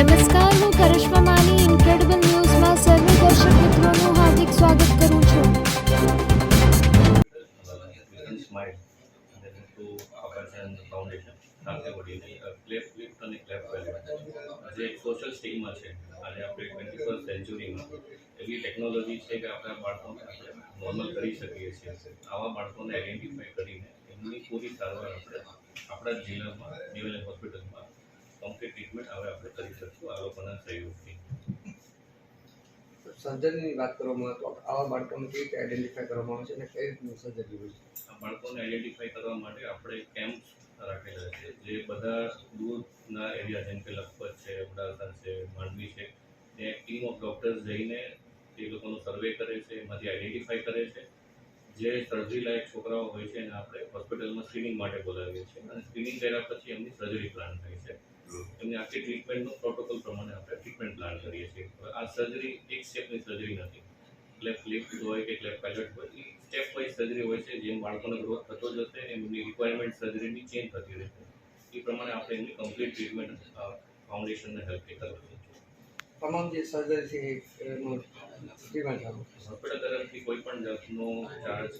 નમસ્કાર, હું કરિશ્મા માની ઇન્ક્રેડિબલ ન્યૂઝમાં સર્વે દર્શક મિત્રોનું હાર્દિક સ્વાગત કરું છું. જે અને અને સોશિયલ સ્ટીગમાં છે. આજે આપણે ટ્વેન્ટી ફર્સ્ટ સેન્ચુરીમાં એવી ટેકનોલોજી છે કે આપણા બાળકોને નોર્મલ કરી શકીએ છીએ. આવા બાળકોને આઈડેન્ટિફાઈ કરીને એમની પૂરી સારવાર આપણે આપણા જિલ્લામાં જીવન હોસ્પિટલમાં કમ્પ્લીટ ટ્રીટમેન્ટ હવે આપણે કરી શકશું. આ લોકોના સહયોગથી. સર્જરીની વાત કરવામાં તો આવા બાળકોને કેવી રીતે આઈડેન્ટિફાઈ કરવામાં આવે છે અને કઈ રીતનું સર્જરી હોય છે? આ બાળકોને આઈડેન્ટિફાઈ કરવા માટે આપણે કેમ્પ રાખેલા છે. જે બધા દૂરના એરિયા જેમ કે લખપત છે અબડાસા છે માંડવી છે ત્યાં એક ટીમ ઓફ ડૉક્ટર્સ જઈને એ લોકોનો સર્વે કરે છે એમાંથી આઈડેન્ટિફાઈ કરે છે. જે સર્જરી લાયક છોકરાઓ હોય છે એને આપણે હોસ્પિટલમાં સ્ક્રીનિંગ માટે બોલાવીએ છીએ. અને સ્ક્રીનિંગ કર્યા પછી એમની સર્જરી પ્લાન થાય છે. એમની આખી ટ્રીટમેન્ટનો પ્રોટોકોલ પ્રમાણે આપણે ટ્રીટમેન્ટ પ્લાન કરીએ છીએ. આ સર્જરી એક સ્ટેપની સર્જરી નથી. ક્લેફ લિફ્ટ હોય કે ક્લેફ પેલેટ હોય એ સ્ટેપ વાઇઝ સર્જરી હોય છે. જેમ બાળકોનો ગ્રોથ થતો જશે એમ એમની રિક્વાયરમેન્ટ સર્જરીની ચેન્જ થતી રહેશે એ પ્રમાણે આપણે એમની કમ્પ્લીટ ટ્રીટમેન્ટ ફાઉન્ડેશનને હેલ્પ કરવાની તમામ જે સર્જરી છે એનું હોસ્પિટલ તરફથી કોઈ પણ જાતનો ચાર્જ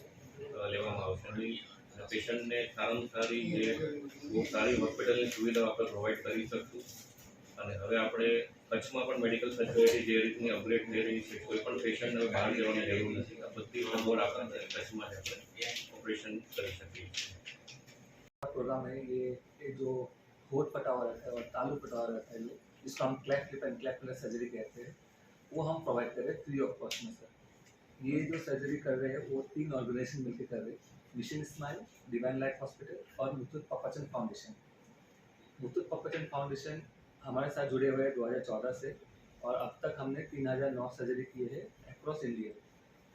લેવામાં આવશે નહીં. પેશન્ટને સારામાં સારી જે બહુ સારી હોસ્પિટલની સુવિધાઓ આપણે પ્રોવાઈડ કરી શકશું અને હવે આપણે કચ્છમાં પણ મેડિકલ ફેસિલિટી જે રીતની અપગ્રેડ થઈ રહી છે કોઈ પણ પેશન્ટને હવે બહાર જવાની જરૂર નથી આ બધી સગવડ આપણે કચ્છમાં જ આપણે ઓપરેશન કરી શકીએ છીએ प्रोग्राम है ये ये जो होठ फटा हुआ रहता है और तालू फटा हुआ रहता है ये जिसको हम clap clip and clap clip surgery कहते हैं वो हम प्रोवाइड कर रहे हैं फ्री ऑफ कॉस्ट में सर ये जो सर्जरी कर रहे हैं वो तीन ऑर्गेनाइजेशन मिलकर कर रहे हैं mission smile divine life hospital और मुथुट पपाचन फाउंडेशन मुथुट पपाचन फाउंडेशन हमारे साथ जुड़े हुए हैं 2014 से और अब तक हमने 3009 सर्जरी किए हैं अक्रॉस इंडिया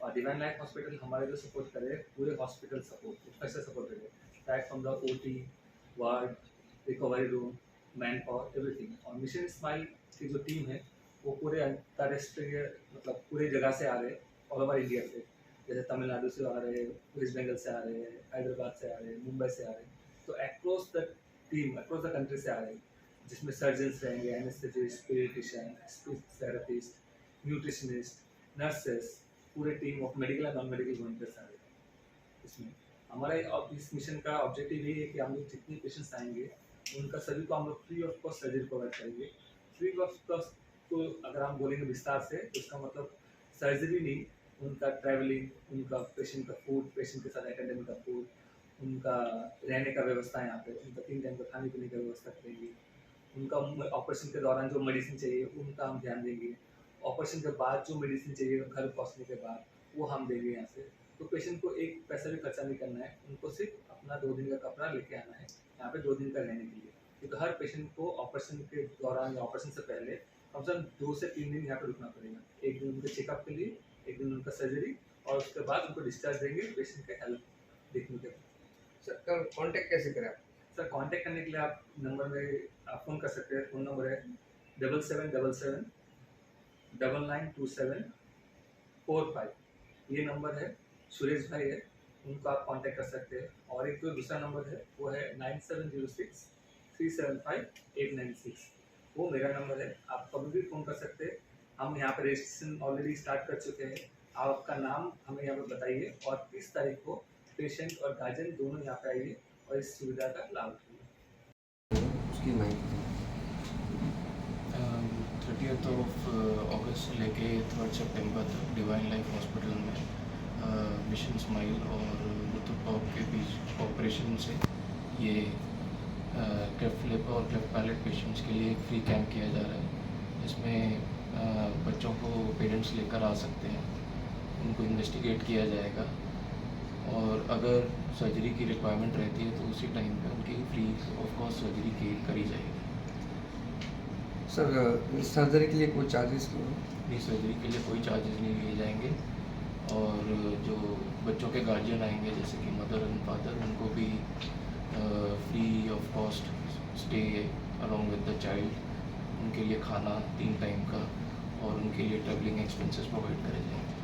और डिवाइन लाइफ हॉस्पिटल हमारे जो सपोर्ट करे पूरे हॉस्पिटल सपोर्ट स्पेशल सपोर्ट करे रहे हैं। Right O T ward recovery room man power everything और मिशन स्माइल की जो टीम है, वो पूरे अंतर्राष्ट्रीय मतलब पूरे जगह से आ रहे ऑल ओवर इंडिया से। जैसे तमिलनाडु से आ रहे हैं, वेस्ट बंगाल से आ रहे हैं, हैदराबाद से आ रहे हैं, मुंबई से आ रहे हैं। तो across the team across the country से आ रहे हैं, जिसमें सर्जन्स रहेंगे anaesthetist paediatrician speech therapist nutritionist nurses पूरे team of medical and non medical volunteers आ रहे हैं। इसमें हमारे इस मिशन का ऑब्जेक्टिव ये है कि हम लोग जितने पेशेंट्स आएँगे, उनका सभी को हम लोग free of cost surgery provide करेंगे। फ्री ऑफ़ कॉस्ट को अगर हम बोलेंगे विस्तार से तो इसका मतलब सर्जरी नहीं उनका ट्रैवलिंग उनका पेशेंट का फ़ूड पेशेंट के साथ एकेडमिक का फ़ूड उनका रहने का व्यवस्था यहाँ पे, उनका तीन टाइम का खाने पीने का व्यवस्था करेंगे। उनका ऑपरेशन के दौरान जो मेडिसिन चाहिए, उनका हम ध्यान देंगे। ऑपरेशन के बाद जो मेडिसिन चाहिए, घर पहुँचने के बाद, वो हम देंगे यहाँ से। तो पेशेंट को एक पैसा भी खर्चा नहीं करना है, उनको सिर्फ़ अपना दो दिन का कपड़ा लेके आना है, यहाँ पे दो दिन का रहने के लिए। क्योंकि हर पेशेंट को ऑपरेशन के दौरान या ऑपरेशन से पहले, कम से कम दो से तीन दिन यहाँ पे रुकना पड़ेगा। एक दिन उनके चेकअप के लिए एक दिन उनका सर्जरी और उसके बाद उनको डिस्चार्ज देंगे पेशेंट के हेल्थ देखने के बाद सर कॉन्टेक्ट कैसे करें आप? सर कांटेक्ट करने के लिए आप नंबर में आप फ़ोन कर सकते हैं। फ़ोन नंबर है double seven double seven double nine two seven four five ये नंबर है सुरेश भाई है उनको आप कांटेक्ट कर सकते हैं। और एक जो दूसरा नंबर है वो है nine seven zero six three seven five eight nine six वो मेरा नंबर है आप कभी भी फ़ोन कर सकते हैं। हम यहाँ पर रजिस्ट्रेशन ऑलरेडी स्टार्ट कर चुके हैं। आप आपका नाम हमें यहाँ पर बताइए और किस तारीख को पेशेंट और गार्जियन दोनों यहाँ पे आइए और इस सुविधा का लाभ उठाइए। उसकी माहिती ऑफ़ अगस्त से लेके थर्ड सितंबर तक डिवाइन लाइफ हॉस्पिटल में मिशन स्माइल और मुथुट पॉप के बीच ऑपरेशन से ये क्लेफ लिप और क्लेफ पैलेट पेशेंट्स के लिए फ्री कैंप किया जा रहा है। इसमें बच्चों को पेरेंट्स लेकर आ सकते हैं। उनको इन्वेस्टिगेट किया जाएगा। और अगर सर्जरी की रिक्वायरमेंट रहती है तो उसी टाइम पे उनकी फ्री ऑफ़ कॉस्ट सर्जरी की करी जाएगी। सर इस सर्जरी के लिए कोई चार्जेस नहीं सर्जरी के लिए कोई चार्जेस नहीं लिए जाएँगे। और जो बच्चों के गार्जियन आएँगे जैसे कि मदर एंड फादर उनको भी free of cost stay along with the child उनके लिए खाना तीन टाइम का और उनके लिए ट्रैवलिंग एक्सपेंसेस प्रोवाइड करे जाएँगे।